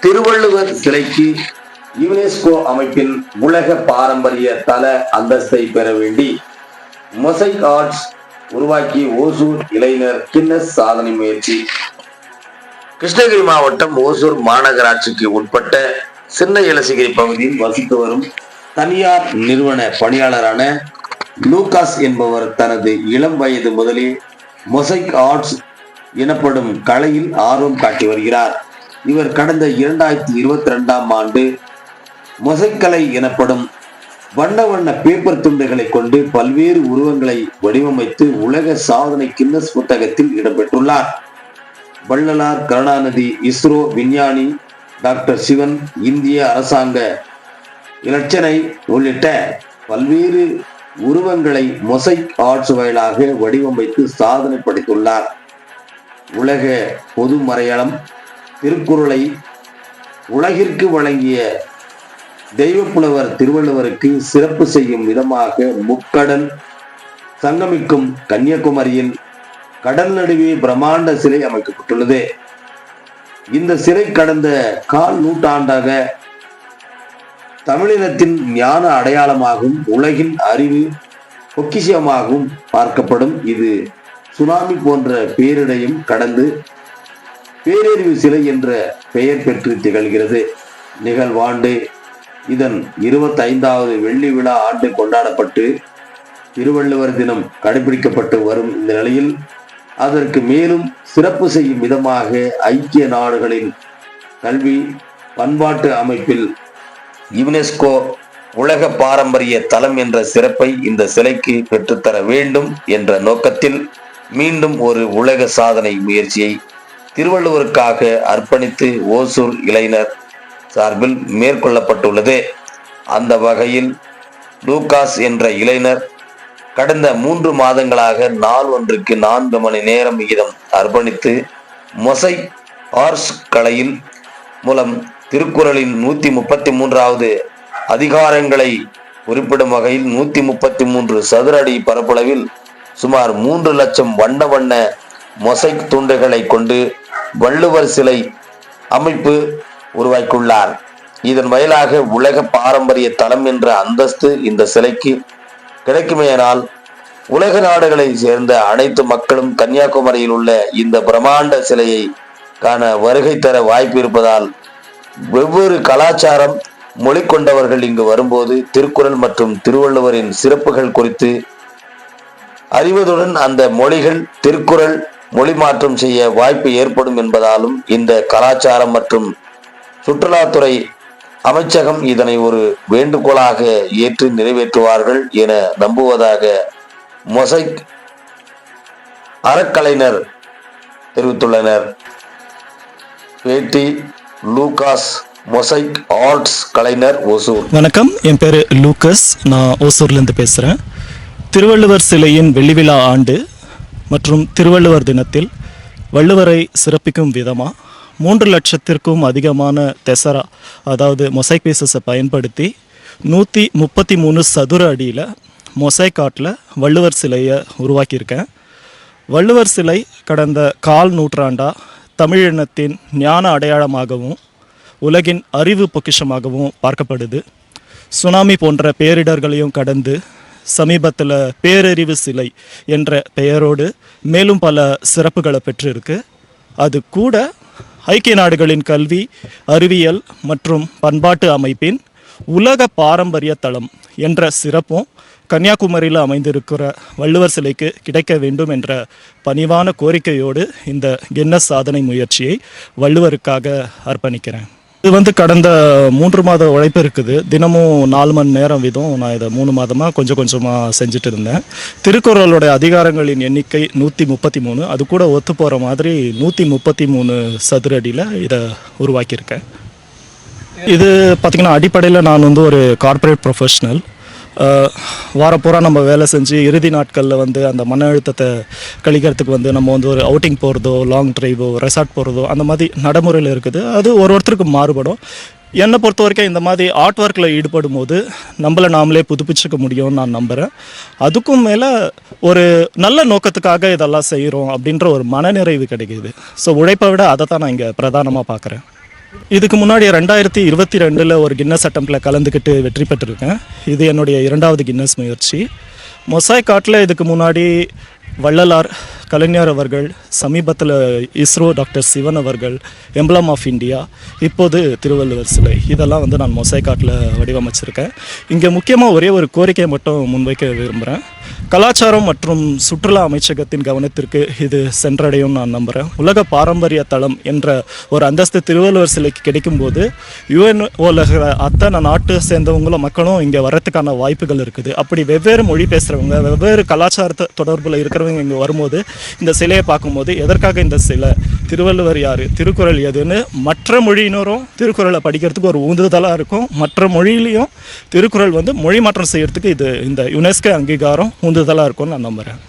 திருவள்ளுவர் சிலைக்கு யுனெஸ்கோ அமைப்பின் உலக பாரம்பரிய தல அந்தஸ்தை பெற வேண்டி மொசைக் ஆர்ட்ஸ் உருவாக்கி ஓசூர் இளைஞர் கின்னஸ் சாதனை முயற்சி. கிருஷ்ணகிரி மாவட்டம் ஓசூர் மாநகராட்சிக்கு உட்பட்ட சின்ன இலசிகிரி பகுதியில் வசித்து வரும் தனியார் நிறுவன பணியாளரான லூகாஸ் என்பவர் தனது இளம் வயது முதலே மொசைக் ஆர்ட்ஸ் எனப்படும் கலையில் ஆர்வம் காட்டி வருகிறார். இவர் கடந்த இரண்டாயிரத்தி இருபத்தி ரெண்டாம் ஆண்டு மொசைக்கலை எனப்படும் வண்ண வண்ண பேப்பர் துண்டுகளை கொண்டு பல்வேறு உருவங்களை வடிவமைத்து உலக சாதனை கின்னஸ் புத்தகத்தில் இடம்பெற்றுள்ளார். வள்ளலார் கருணாநிதி இஸ்ரோ விஞ்ஞானி டாக்டர் சிவன் இந்திய அரசாங்க இலட்சனை உள்ளிட்ட பல்வேறு உருவங்களை மொசை ஆர்ட்ஸ் வாயிலாக வடிவமைத்து சாதனை படைத்துள்ளார். உலக பொது மறையாளம் திருக்குறளை உலகிற்கு வழங்கிய தெய்வப்புலவர் திருவள்ளுவருக்கு சிறப்பு செய்யும் விதமாக முக்கடல் சங்கமிக்கும் கன்னியாகுமரியில் கடல் நடுவே பிரம்மாண்ட சிலை அமைக்கப்பட்டுள்ளது. இந்த சிலை கடந்த கால் நூற்றாண்டாக தமிழினத்தின் ஞான அடையாளமாகவும் உலகின் அறிவு பொக்கிஷமாகவும் பார்க்கப்படும் இது சுனாமி போன்ற பேரிடையும் கடந்து பேரறிவு சிலை என்ற பெயர் பெற்று திகழ்கிறது. நிகழ்வாண்டு இதன் இருபத்தைந்தாவது வெள்ளி விழா ஆண்டு கொண்டாடப்பட்டு திருவள்ளுவர் தினம் கடைபிடிக்கப்பட்டு வரும் இந்த நிலையில் அதற்கு மேலும் சிறப்பு செய்யும் விதமாக ஐக்கிய நாடுகளின் கல்வி பண்பாட்டு அமைப்பில் யுனெஸ்கோ உலக பாரம்பரிய தலம் என்ற சிறப்பை இந்த சிலைக்கு பெற்றுத்தர வேண்டும் என்ற நோக்கத்தில் மீண்டும் ஒரு உலக சாதனை முயற்சியை திருவள்ளுவருக்காக அர்ப்பணித்து ஓசூர் இளைஞர் சார்பில் மேற்கொள்ளப்பட்டுள்ளது. அந்த வகையில் லூகாஸ் என்ற இளைஞர் கடந்த மூன்று மாதங்களாக நாள் ஒன்றுக்கு நான்கு மணி நேரம் விகிதம் அர்ப்பணித்து மொசை ஆர்ஸ் கலையில் மூலம் திருக்குறளின் நூத்தி முப்பத்தி மூன்றாவது அதிகாரங்களை குறிப்பிடும் வகையில் நூத்தி முப்பத்தி மூன்று சதுர அடி பரப்பளவில் சுமார் மூன்று லட்சம் வண்ண வண்ண மொசைக் துண்டுகளை கொண்டு வள்ளுவர் சிலை அமைப்பு உருவாக்கியுள்ளார். இதன் வாயிலாக உலக பாரம்பரிய தலம் என்ற அந்தஸ்து இந்த சிலைக்கு கிடைக்குமேயானால் உலக நாடுகளை சேர்ந்த அனைத்து மக்களும் கன்னியாகுமரியில் உள்ள இந்த பிரம்மாண்ட சிலையை காண வருகை தர வாய்ப்பு இருப்பதால் வெவ்வேறு கலாச்சாரம் மொழி கொண்டவர்கள் இங்கு வரும்போது திருக்குறள் மற்றும் திருவள்ளுவரின் சிறப்புகள் குறித்து அறிவதுடன் அந்த மொழிகள் திருக்குறள் மொழி மாற்றம் செய்ய வாய்ப்பு ஏற்படும் என்பதாலும் இந்த கலாச்சாரம் மற்றும் சுற்றுலாத்துறை அமைச்சகம் இதனை ஒரு வேண்டுகோளாக ஏற்று நிறைவேற்றுவார்கள் என நம்புவதாக மொசைக் அறக்கலைஞர் தெரிவித்துள்ளனர். பேட்டி லூகாஸ் மொசைக் ஆர்ட்ஸ் கலைஞர் ஒசூர் வணக்கம் என் பேர் லூக்கஸ் நான் ஓசூர்லேருந்து பேசுகிறேன் திருவள்ளுவர் சிலையின் வெள்ளிவிழா ஆண்டு மற்றும் திருவள்ளுவர் தினத்தில் வள்ளுவரை சிறப்பிக்கும் விதமாக மூன்று லட்சத்திற்கும் அதிகமான தெசரா அதாவது மொசைக் பீசஸை பயன்படுத்தி நூற்றி முப்பத்தி மூணு சதுர அடியில் மொசைக் ஆர்ட்டில் வள்ளுவர் சிலையை உருவாக்கியிருக்கேன். வள்ளுவர் சிலை கடந்த கால் நூற்றாண்டாக தமிழினத்தின் ஞான அடையாளமாகவும் உலகின் அறிவு பொக்கிஷமாகவும் பார்க்கப்படுது. சுனாமி போன்ற பேரிடர்களையும் கடந்து சமீபத்தில் பேரறிவு சிலை என்ற பெயரோடு மேலும் பல சிறப்புகளை பெற்றிருக்கு. அது கூட ஐக்கிய நாடுகளின் கல்வி அறிவியல் மற்றும் பண்பாட்டு அமைப்பின் உலக பாரம்பரிய தளம் என்ற சிறப்பும் கன்னியாகுமரியில் அமைந்திருக்கிற வள்ளுவர் சிலைக்கு கிடைக்க வேண்டும் என்ற பணிவான கோரிக்கையோடு இந்த கின்னஸ் சாதனை முயற்சியை வள்ளுவருக்காக அர்ப்பணிக்கிறேன். இது வந்து கடந்த மூன்று மாத உழைப்பு இருக்குது. தினமும் நாலு மணி நேரம் வீதம். நான் இதை மூணு மாதமாக கொஞ்சம் கொஞ்சமாக செஞ்சுட்டு இருந்தேன். திருக்குறளோட அதிகாரங்களின் எண்ணிக்கை நூற்றி முப்பத்தி மூணு. அது கூட ஒத்து போகிற மாதிரி நூற்றி முப்பத்தி மூணு சதுர அடியில் இதை உருவாக்கியிருக்கேன். இது பார்த்திங்கன்னா அடிப்படையில் நான் வந்து ஒரு கார்ப்பரேட் ப்ரொஃபஷ்னல் வாரப்பூரா நம்ம வேலை செஞ்சு இறுதி நாட்களில் வந்து அந்த மன அழுத்தத்தை கழிக்கிறதுக்கு வந்து நம்ம வந்து ஒரு அவுட்டிங் போகிறதோ லாங் ட்ரைவோ ரெசார்ட் போகிறதோ அந்த மாதிரி நடைமுறையில் இருக்குது. அது ஒரு ஒருத்தருக்கு மாறுபடும். என்னை பொறுத்த வரைக்கும் இந்த மாதிரி ஆர்ட் ஒர்க்கில் ஈடுபடும் போது நம்மளை நாமளே புதுப்பிச்சுக்க முடியும்னு நான் நம்புகிறேன் அதுக்கும் மேலே ஒரு நல்ல நோக்கத்துக்காக இதெல்லாம் செய்கிறோம் அப்படின்ற ஒரு மனநிறைவு கிடைக்குது. ஸோ உழைப்பை விட அதை தான் நான் இங்கே பிரதானமாக பார்க்குறேன் இதுக்கு முன்னாடி ரெண்டாயிரத்தி இருபத்தி ரெண்டில் ஒரு கின்னஸ் அட்டம்பில் கலந்துக்கிட்டு வெற்றி பெற்றிருக்கேன். இது என்னுடைய இரண்டாவது கின்னஸ் முயற்சி. மொசாய் காட்டில் இதுக்கு முன்னாடி வள்ளலார் கலைஞர் அவர்கள் சமீபத்தில் இஸ்ரோ டாக்டர் சிவன் அவர்கள் எம்பளம் ஆஃப் இந்தியா இப்போது திருவள்ளுவர் சிலை. இதெல்லாம் வந்து நான் மொசைக்காட்டில் வடிவமைச்சிருக்கேன். இங்கே முக்கியமாக ஒரே ஒரு கோரிக்கையை மட்டும் முன்வைக்க விரும்புகிறேன் கலாச்சாரம் மற்றும் சுற்றுலா அமைச்சகத்தின் கவனத்திற்கு இது சென்றடையும் நான் நம்புகிறேன் உலக பாரம்பரிய தளம் என்ற ஒரு அந்தஸ்து திருவள்ளுவர் சிலைக்கு கிடைக்கும்போது யுஎன் உலக அத்தனை நாட்டு சேர்ந்தவங்களும் மக்களும் இங்கே வரத்துக்கான வாய்ப்புகள் இருக்குது. அப்படி வெவ்வேறு மொழி பேசுகிறவங்க வெவ்வேறு கலாச்சாரத்தை தொடர்பில் இருக்கிறவங்க இங்கே வரும்போது இந்த சிலையை பார்க்கும்போது எதற்காக இந்த சிலை? திருவள்ளுவர் யார்? திருக்குறள் எதுன்னு? மற்ற மொழியினரும் திருக்குறளை படிக்கிறதுக்கு ஒரு உந்துதலாக இருக்கும். மற்ற மொழியிலையும் திருக்குறள் வந்து மொழி மாற்றம் செய்கிறதுக்கு இது இந்த யுனெஸ்கோ அங்கீகாரம் உந்துதலாக இருக்கும்னு நான் நம்புகிறேன்